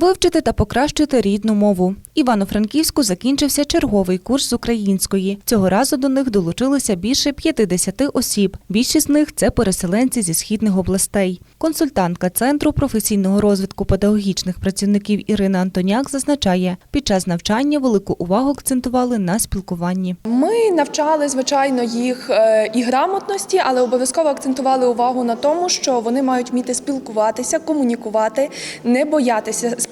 Вивчити та покращити рідну мову. Івано-Франківську закінчився черговий курс з української. Цього разу до них долучилося більше 50 осіб. Більшість з них це переселенці зі східних областей. Консультантка Центру професійного розвитку педагогічних працівників Ірина Антоняк зазначає, під час навчання велику увагу акцентували на спілкуванні. Ми навчали, звичайно, їх е, і грамотності, але обов'язково акцентували увагу на тому, що вони мають вміти спілкуватися, комунікувати, не боятися спілкуватися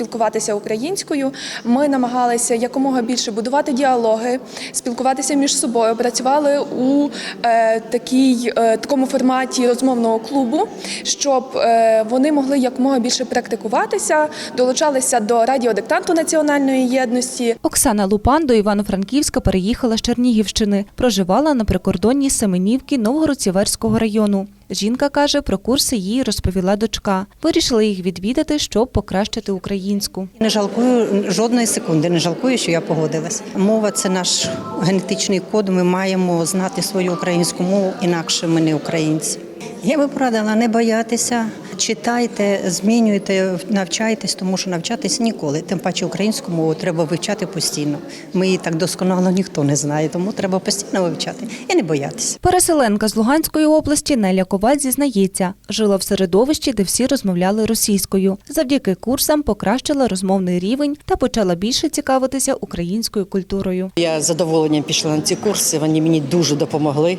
українською. Ми намагалися якомога більше будувати діалоги, спілкуватися між собою. Працювали у е, такій, е, такому форматі розмовного клубу, щоб е, вони могли якомога більше практикуватися, долучалися до радіодиктанту національної єдності. Оксана Лупан до Івано-Франківська переїхала з Чернігівщини. Проживала на прикордонні Семенівки Новгород-Сіверського району. Жінка каже, про курси їй розповіла дочка. Вирішила їх відвідати, щоб покращити українську. Не жалкую жодної секунди, не жалкую, що я погодилась. Мова це наш генетичний код. Ми маємо знати свою українську мову, інакше ми не українці. Я би порадила не боятися, читайте, змінюйте, навчайтесь, тому що навчатись ніколи. Тим паче українську мову треба вивчати постійно. Ми її так досконало ніхто не знає, тому треба постійно вивчати і не боятися. Переселенка з Луганської області Неля Коваль зізнається, жила в середовищі, де всі розмовляли російською. Завдяки курсам покращила розмовний рівень та почала більше цікавитися українською культурою. Я з задоволенням пішла на ці курси. Вони мені дуже допомогли.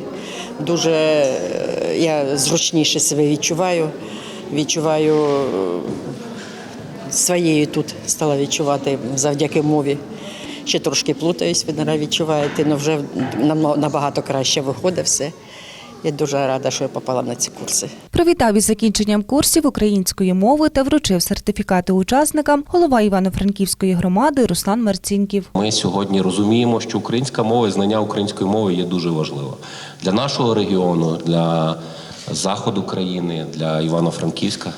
Дуже е, я зручніше себе відчуваю. Відчуваю е, своєю тут стала відчувати завдяки мові. Ще трошки плутаюсь, ви відчуваєте, але вже намно- набагато краще виходить все. Я дуже рада, що я попала на ці курси. Привітав із закінченням курсів української мови та вручив сертифікати учасникам голова Івано-Франківської громади Руслан Марцінків. Ми сьогодні розуміємо, що українська мова і знання української мови є дуже важливо для нашого регіону, для заходу країни, для Івано-Франківська.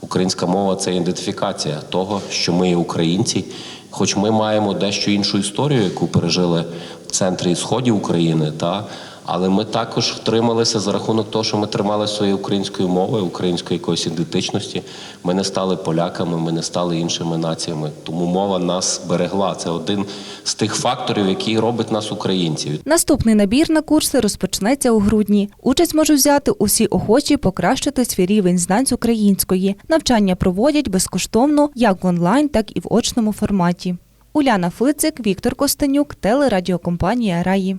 Українська мова це ідентифікація того, що ми є українці, хоч ми маємо дещо іншу історію, яку пережили в центрі сході України, та але ми також втрималися за рахунок того, що ми тримали своєю українською мовою, української якоїсь ідентичності. Ми не стали поляками, ми не стали іншими націями. Тому мова нас берегла. Це один з тих факторів, який робить нас українців. Наступний набір на курси розпочнеться у грудні. Участь можуть взяти усі охочі покращити свій рівень знань з української. Навчання проводять безкоштовно як в онлайн, так і в очному форматі. Уляна Фицик, Віктор Костенюк, телерадіокомпанія Раї.